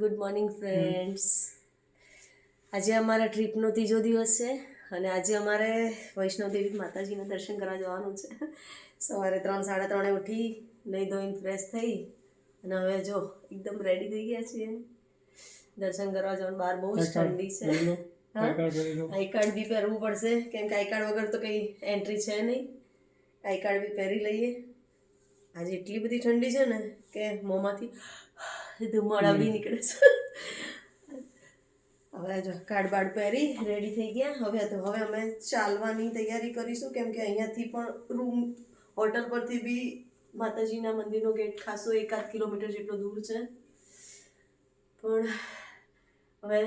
Good morning friends આજે અમારા ટ્રીપનો ત્રીજો દિવસ છે અને આજે અમારે વૈષ્ણવદેવી માતાજીના દર્શન કરવા જવાનું છે. સવારે ત્રણ સાડા ત્રણે ઉઠી નહીં ધોઈને ફ્રેશ થઈ અને હવે જો એકદમ રેડી થઈ ગયા છીએ. દર્શન કરવા જવાનું. બહાર બહુ જ ઠંડી છે. આઈ કાર્ડ બી પહેરવું પડશે. કેમ કે આઈ કાર્ડ વગર તો કંઈ એન્ટ્રી છે નહીં. આઈ કાર્ડ બી પહેરી લઈએ. આજે એટલી બધી ઠંડી છે ને કે મોંમાંથી ધુમાડા બી નીકળે છે. હવે જો કાર્ડ બાડ પહેરી રેડી થઈ ગયા. હવે તો હવે અમે ચાલવાની તૈયારી કરીશું કેમ કે અહીંયાથી પણ રૂમ હોટલ પરથી બી માતાજીના મંદિરનો ગેટ ખાસો એકાદ કિલોમીટર જેટલો દૂર છે. પણ હવે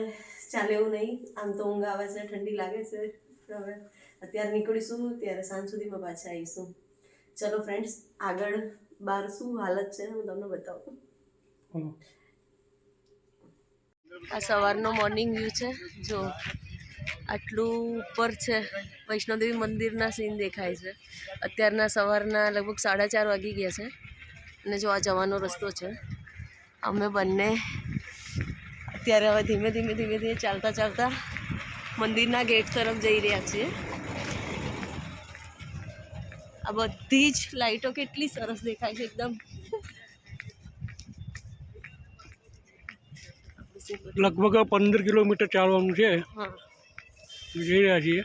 ચાલે એવું નહીં. આમ તો ઊંઘ આવે છે ઠંડી લાગે છે. હવે અત્યારે નીકળીશું ત્યારે સાંજ સુધીમાં પાછા આવીશું. ચલો ફ્રેન્ડ્સ આગળ બહાર શું હાલત છે હું તમને બતાવું. આ સવારનો મોર્નિંગ વ્યૂ છે. જો, આટલું ઉપર છે, વૈષ્ણોદેવી મંદિરના સીન દેખાય છે. અત્યારના સવારના લગભગ સાડા ચાર વાગી ગયા છે. અને જો, આ જવાનો રસ્તો છે. અમે બંને અત્યારે હવે ધીમે ધીમે ધીમે ધીમે ચાલતા ચાલતા મંદિરના ગેટ તરફ જઈ રહ્યા છીએ. આ બધી જ લાઈટો કેટલી સરસ દેખાય છે, એકદમ. લગભગ પંદર કિલોમીટર ચાલવાનું છે. જઈ રહ્યા છીએ.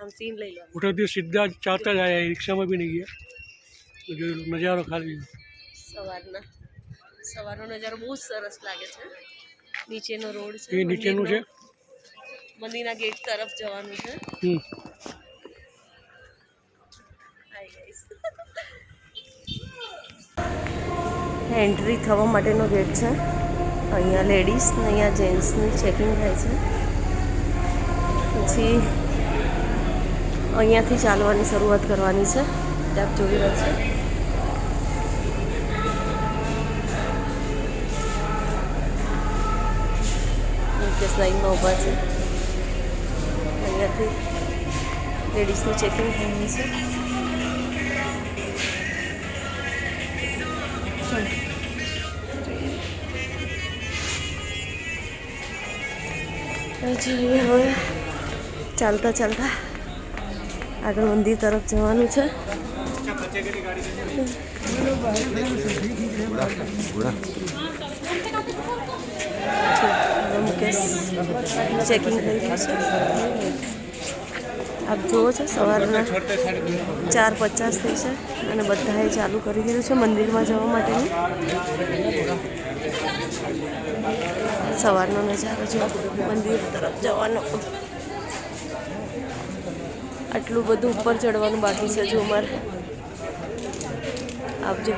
આમ સીન લઈ લો. હોટલથી સીધા ચાલતા જ આવ્યા રિક્ષામાં બી નહીં ગયા. જોઈ લો નજારો ખાલી. સવારના. સવારનો નજારો બહુ સરસ લાગે છે. નીચેનો રોડ છે એ નીચેનું છે. મંદિરના. ગેટ તરફ જવાનું છે. એન્ટ્રી થવા માટેનો ગેટ છે. અહીંયા લેડીઝ ને અહીંયા જેન્ટ્સની ચેકિંગ થાય છે. પછી અહીંયાથી ચાલવાની શરૂઆત કરવાની છે. તે આપ જોઈ રહ્યા છે. મુકેશ લાઈનમાં ઊભા છે. અહીંયાથી લેડીઝનું ચેકિંગ થવાનું છે. જોઈએ હવે ચાલતા ચાલતા આગળ મંદિર તરફ જવાનું છે હવે મુકેશ ચેકિંગ થઈ રહ્યું છે આપ જુઓ છો, સવારના ચાર પચાસ થઈ છે અને બધાએ ચાલુ કરી દીધું છે મંદિરમાં જવા માટેનું. સવારનો નજારો જો મંદિર તરફ જવાનો. આટલું બધું ઉપર ચડવાનું બાકી છે જો અમારે. આપ જો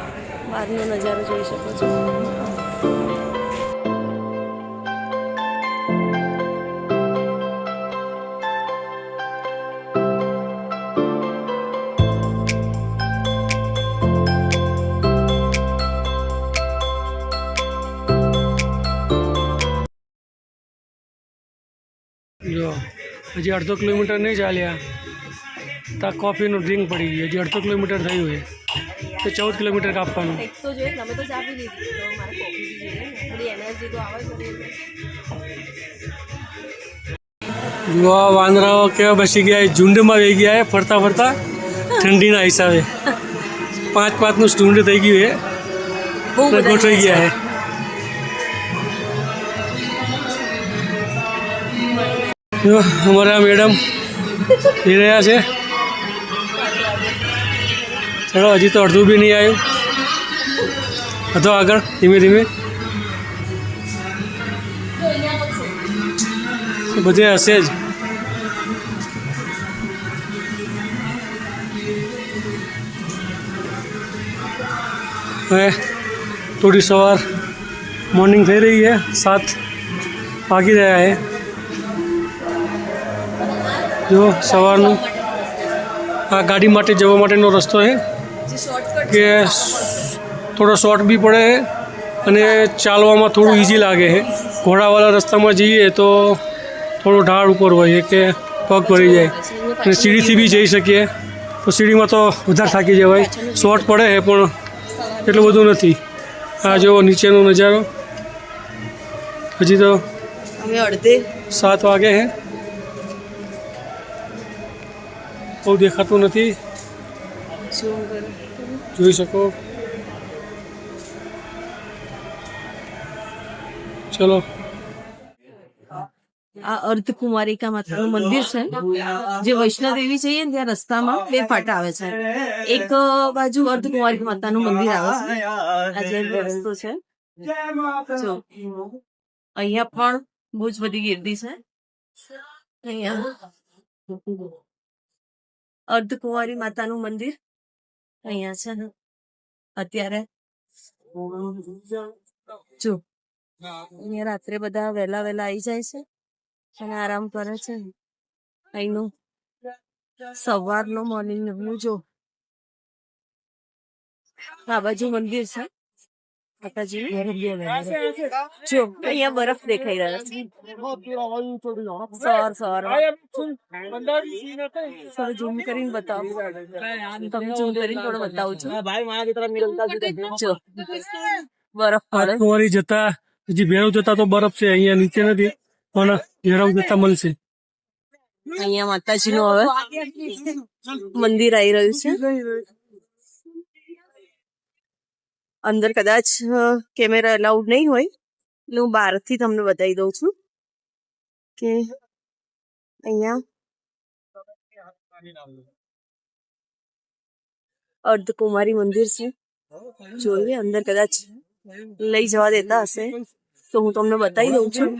બહારનો નજારો જોઈ શકો છો. હજી અડધો કિલોમીટર નહીં ચાલ્યા. ત્યાં કોફીનું ડ્રિંક પડી ગયું. હજી અડધો કિલોમીટર થયું છે. તો ચૌદ કિલોમીટર કાપવાનું. એક તો જોઈએ તમે તો ચા પી લીધી. તો મારે કોફી બી જોઈએ ને. થોડી એનર્જી તો આવે છે. જો આ વાંદરાઓ કેવા બેસી ગયા ઝુંડમાં વહી ગયા ફરતા ફરતા. ઠંડીના હિસાબે. પાંચ પાંચનું સ્ટુંડ થઈ ગયું છે. ગોઠવાઈ ગયા છે. અમારા મેડમ જઈ રહ્યા છે. ચલો, હજી તો અડધું બી નહીં આવ્યું. હતો આગળ, ધીમે ધીમે. બધે હશે જ. હવે થોડી સવાર મોર્નિંગ થઈ રહી છે, સાત વાગી રહ્યા છે. જો સવારનું આ ગાડી માટે જવા માટેનો રસ્તો છે કે થોડો શોર્ટ બી પડે અને ચાલવામાં થોડું ઇઝી લાગે છે. ઘોડાવાળા રસ્તામાં જઈએ તો થોડો ઢાળ ઉપર હોય છે કે પગ ભરી જાય અને સીડીથી બી જઈ શકીએ. તો સીડીમાં તો વધારે થાકી જવાય. શોર્ટ પડે છે પણ એટલું બધું નથી. આ જો નીચેનો નજારો. હજી તો સાત વાગે છે. બહુ દેખાતું નથી? જોઈ શકો. ચલો. આ અર્ધકુમારિકા માતાનું મંદિર છે. જે વૈષ્ણોદેવી જઈએ ને ત્યાં રસ્તામાં બે ફાટા આવે છે. એક બાજુ અર્ધકુમારિકા માતાનું મંદિર આવે છે. આ જે રસ્તો છે. જો. અહીંયા પણ બહુ જ બધી ગીર્દી છે. અહીંયા. અર્ધકુંવારી માતાનું મંદિર. અહીંયા છે ને, અત્યારે જો, અહીંયા રાત્રે બધા વહેલા વહેલા આવી જાય છે અને આરામ કરે છે. અહીંનું સવારનો મોર્નિંગ વ્યૂ જો. આ બાજુ મંદિર છે. માતાજી જો અહીંયા બરફ દેખાઈ રહ્યો છે. સવાર સવાર સર ઝૂમ કરીને બતાવો. તમે ઝૂમ કરીને થોડું બતાવું છું. જો બરફ પડે. જતા હજી ભેરવ જતા તો બરફ છે અહીંયા નીચે નથી પણ ભેરવ જતા મળશે. અહીંયા માતાજીનું હવે મંદિર આવી રહ્યું છે. અંદર કદાચ કેમેરા અલાઉડ નહીં હોય, એટલે હું બહારથી તમને બતાવી દઉં છું કે અહીંયા અર્ધકુમારી મંદિર છે. જોઈએ, અંદર કદાચ લઈ જવા દેતા હશે તો હું તમને બતાવી દઉં છું.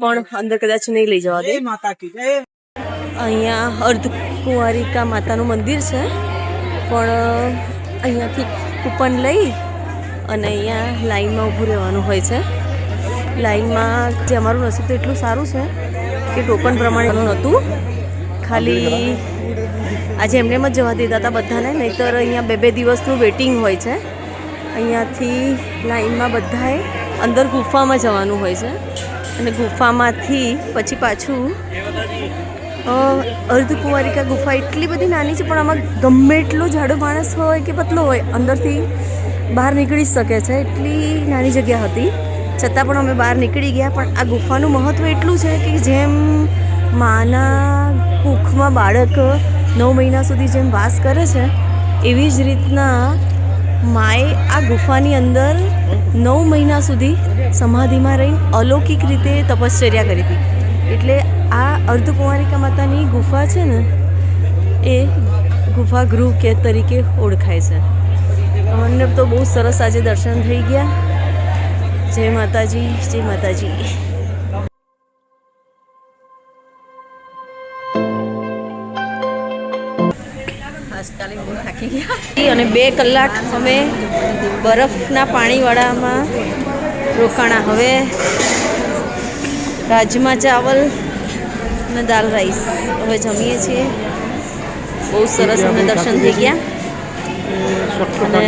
પણ અંદર કદાચ નહીં લઈ જવા દે. અહીંયા અર્ધકુંવારિકા માતાનું મંદિર છે. પણ અહીંયાથી કૂપન લઈ અને અહીંયા લાઈનમાં ઊભું રહેવાનું હોય છે. લાઈનમાં જે અમારું નસીબ તો એટલું સારું છે કે ટોકન પ્રમાણે નહોતું. ખાલી આજે એમને જ જવા દીધા હતા બધાને, નહીંતર અહીંયા બે બે દિવસનું વેટિંગ હોય છે. અહીંયાથી લાઈનમાં બધાએ અંદર ગુફામાં જવાનું હોય છે. અને ગુફામાંથી પછી પાછું અર્ધકુંવારિકા ગુફા એટલી બધી નાની છે, પણ આમાં ગમે એટલો જાડો માણસ હોય કે પતલો હોય, અંદરથી બહાર નીકળી શકે છે. એટલી નાની જગ્યા હતી. છતાં પણ અમે બહાર નીકળી ગયા, પણ આ ગુફાનું મહત્ત્વ એટલું છે કે જેમ માના કુખમાં બાળક નવ મહિના સુધી જેમ વાસ કરે છે, એવી જ રીતના માએ આ ગુફાની અંદર નવ મહિના સુધી સમાધિમાં રહી, અલૌકિક રીતે તપશ્ચર્યા કરી હતી. એટલે આ અર્ધકુંવારિકા માતાની ગુફા છે ને, એ ગુફા ગૃહ કે તરીકે ઓળખાય છે. અમને તો બહુ સરસ આજે દર્શન થઈ ગયા. જય માતાજી જય માતાજી. અને બે કલાક અમે બરફના પાણીવાળામાં રોકાણા. હવે રાજમા ચાવલ અને દાલ રાઈસ. હવે જમીએ છીએ. બહુ સરસ અમને દર્શન થઈ ગયા. અને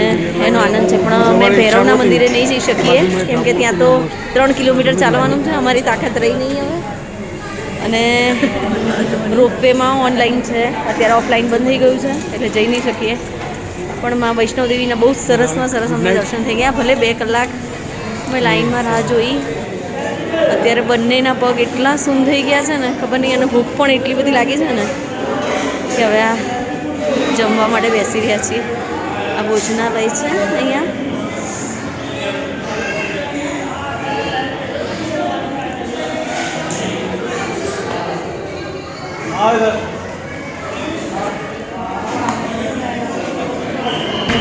એનો આનંદ છે. પણ અમે ભૈરવના મંદિરે નહીં જઈ શકીએ. કેમ કે ત્યાં તો ત્રણ કિલોમીટર ચાલવાનું છે. અમારી તાકાત રહી નહીં હવે. અને રોપવેમાં ઓનલાઈન છે. અત્યારે ઓફલાઈન બંધ થઈ ગયું છે એટલે જઈ નહીં શકીએ. પણ માં વૈષ્ણવદેવીના બહુ સરસમાં સરસ અમને દર્શન થઈ ગયા. ભલે બે કલાક અમે લાઈનમાં રાહ જોઈ. અત્યારે બંનેના પગ એટલા સૂન થઈ ગયા છે ને ખબર નહીં અને ભૂખ પણ એટલી બધી લાગી છે ને કે હવે આ જમવા માટે બેસી રહ્યા છીએ. આ ભોજનાલય છે અહીંયા.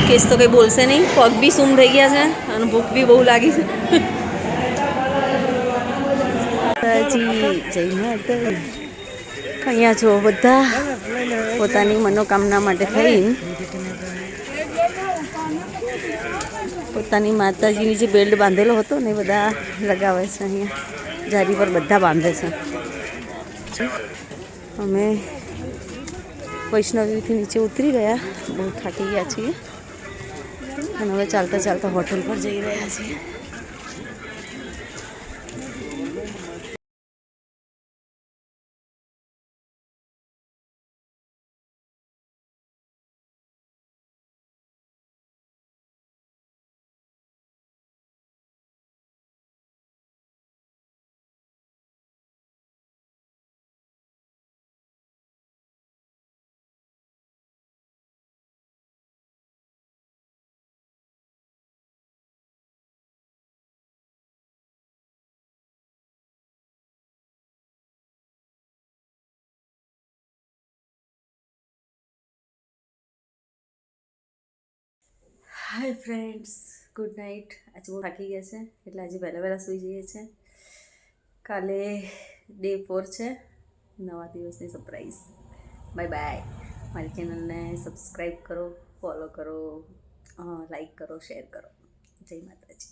કેસ તો કંઈ બોલશે નહીં. પગ બી સૂમ થઈ ગયા છે અને ભૂખ બી બહુ લાગી છે. અહીંયા જો બધા પોતાની મનોકામના માટે થઈને પોતાની માતાજીની જે બેલ્ટ બાંધેલો હતો ને એ બધા લગાવે છે અહીંયા. જારી પર બધા બાંધે છે. અમે વૈષ્ણવીથી નીચે ઉતરી ગયા. બહુ થાકી ગયા છીએ. અને હવે ચાલતા ચાલતા હોટલ પર જઈ રહ્યા છીએ. હાય ફ્રેન્ડ્સ ગુડ નાઇટ આજે બહુ થાકી ગયા છે, એટલે આજે વહેલા વહેલા સૂઈ જઈએ છે કાલે ડે ફોર છે. નવા દિવસની સરપ્રાઈઝ બાય બાય મારી ચેનલને સબસ્ક્રાઈબ કરો ફોલો કરો લાઈક કરો શેર કરો. જય માતાજી.